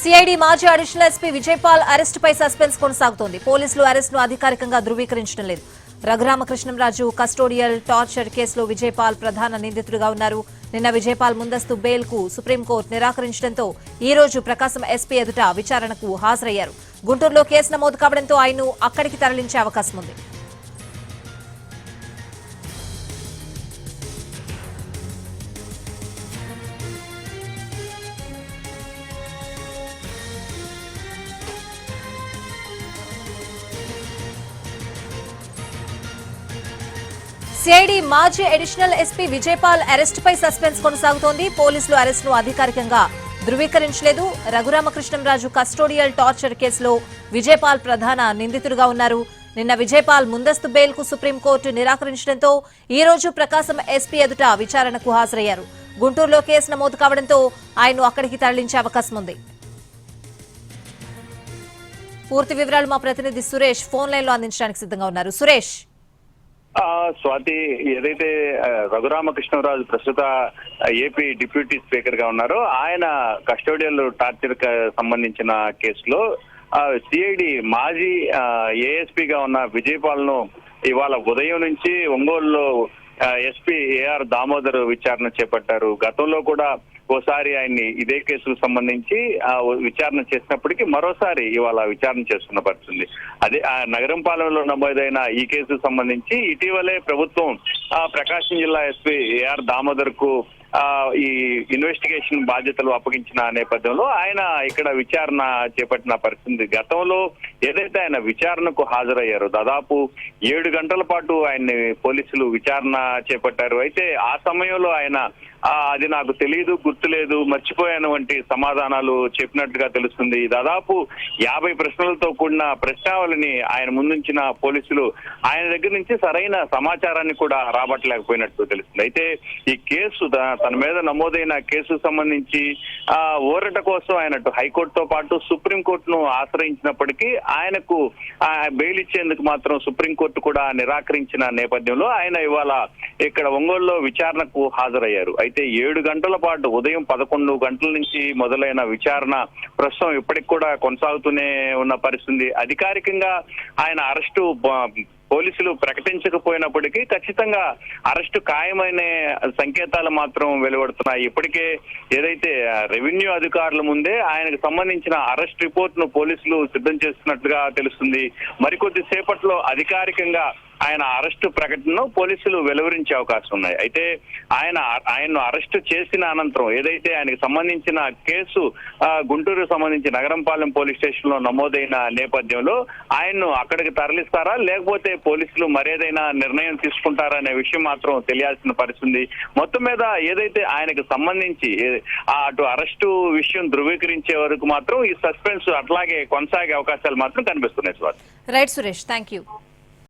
CID మాజీ additional SP Vijayapal arrest పై suspense కొనసాగుతోంది. పోలీసులు అరెస్టును అధికారికంగా ధృవీకరించడం లేదు. రఘురామకృష్ణంరాజు కస్టోడియల్ టార్చర్ కేసులో విజయపాల్ ప్రధాన నిందితుడిగా ఉన్నారు. నిన్న విజయపాల్ ముందస్తు బెయిల్కు సుప్రీంకోర్టు నిరాకరించడంతో ఈ రోజు ప్రకాశం ఎస్పీ ఎదుట విచారణకు హాజరయ్యారు. గుంటూరులో కేసు నమోదు కావడంతో ఆయన్ను అక్కడికి తరలించే అవకాశం ఉంది సిఐడి మాజీ అడిషనల్ ఎస్పీ విజయపాల్ అరెస్ట్ పై సస్పెన్స్ కొనసాగుతోంది. పోలీసులు అరెస్ట్ను అధికారికంగా ధృవీకరించలేదు. రఘురామకృష్ణంరాజు కస్టోడియల్ టార్చర్ కేసులో విజయపాల్ ప్రధాన నిందితుడుగా ఉన్నారు. నిన్న విజయపాల్ ముందస్తు బెయిల్కు సుప్రీంకోర్టు నిరాకరించడంతో ఈ రోజు ప్రకాశం ఎస్పీ ఎదుట విచారణకు హాజరయ్యారు. గుంటూరులో కేసు నమోదు కావడంతో ఆయన్ను అక్కడికి తరలించే అవకాశం ఉంది. పూర్తి వివరాలు మా ప్రతినిధి సురేష్ ఫోన్ లైన్లో అందించడానికి సిద్ధంగా ఉన్నారు. సురేష్! స్వాతి ఏదైతే రఘురామకృష్ణరాజు ప్రస్తుత ఏపీ డిప్యూటీ స్పీకర్గా ఉన్నారో ఆయన కస్టోడియల్ టార్చర్ సంబంధించిన కేసులో సిఐడి మాజీ ఏఎస్పీ గా ఉన్న విజయపాల్ను ఇవాళ ఉదయం నుంచి ఒంగోలులో ఎస్పీ ఏఆర్ దామోదర్ విచారణ చేపట్టారు. గతంలో కూడా ఓసారి ఆయన్ని ఇదే కేసుకు సంబంధించి ఆ, విచారణ చేసినప్పటికీ మరోసారి ఇవాళ విచారణ చేస్తున్న పరిస్థితుంది అదే ఆ నగరంపాలెంలో నమోదైన ఈ కేసుకు సంబంధించి ఇటీవలే ప్రభుత్వం ఆ, ప్రకాశం జిల్లా ఎస్పీ ఏఆర్ దామోదర్కు ఈ ఇన్వెస్టిగేషన్ బాధ్యతలు అప్పగించిన నేపథ్యంలో ఆయన ఇక్కడ విచారణ చేపట్టిన పరిస్థితి గతంలో ఏదైతే ఆయన విచారణకు హాజరయ్యారో దాదాపు ఏడు గంటల పాటు ఆయన్ని పోలీసులు విచారణ చేపట్టారు. అయితే ఆ సమయంలో ఆయన అది నాకు తెలియదు గుర్తులేదు మర్చిపోయాను వంటి సమాధానాలు చెప్పినట్టుగా తెలుస్తుంది. దాదాపు యాభై ప్రశ్నలతో కూడిన ప్రశ్నావళిని ఆయన ముందుంచిన పోలీసులు ఆయన దగ్గర నుంచి సరైన సమాచారాన్ని కూడా రాబట్టలేకపోయినట్టు తెలుస్తుంది. అయితే ఈ కేసు త- తన మీద నమోదైన కేసుకు సంబంధించి ఆ ఊరట కోసం ఆయన హైకోర్టుతో పాటు సుప్రీంకోర్టును ఆశ్రయించినప్పటికీ ఆయనకు బెయిల్ ఇచ్చేందుకు మాత్రం సుప్రీంకోర్టు కూడా నిరాకరించిన నేపథ్యంలో ఆయన ఇవాళ ఇక్కడ ఒంగోలులో విచారణకు హాజరయ్యారు. అయితే ఏడు గంటల పాటు ఉదయం పదకొండు గంటల నుంచి మొదలైన విచారణ ప్రస్తుతం ఇప్పటికి కూడా కొనసాగుతూనే ఉన్న పరిస్థితి. అధికారికంగా ఆయన అరెస్టు పోలీసులు ప్రకటించకపోయినప్పటికీ ఖచ్చితంగా అరెస్టు ఖాయమైన సంకేతాలు మాత్రం వెలువడుతున్నాయి. ఇప్పటికే ఏదైతే రెవెన్యూ అధికారుల ముందే ఆయనకు సంబంధించిన అరెస్ట్ రిపోర్ట్ను పోలీసులు సిద్ధం చేస్తున్నట్లుగా తెలుస్తుంది. మరికొద్ది సేపట్లో అధికారికంగా ఆయన అరెస్టు ప్రకటనను పోలీసులు వెలువరించే అవకాశం ఉన్నాయి. అయితే ఆయన ఆయన్ను అరెస్టు చేసిన అనంతరం ఏదైతే ఆయనకు సంబంధించిన కేసు గుంటూరు సంబంధించి నగరంపాలెం పోలీస్ స్టేషన్లో నమోదైన నేపథ్యంలో ఆయన్ను అక్కడికి తరలిస్తారా? లేకపోతే పోలీసులు మరేదైనా నిర్ణయం తీసుకుంటారా అనే విషయం మాత్రం తెలియాల్సిన పరిస్థితి మొత్తం మీద ఏదైతే ఆయనకు సంబంధించి అటు అరెస్టు విషయం ధృవీకరించే వరకు మాత్రం ఈ సస్పెన్స్ అట్లాగే కొనసాగే అవకాశాలు మాత్రం కనిపిస్తున్నాయి sir right Suresh thank you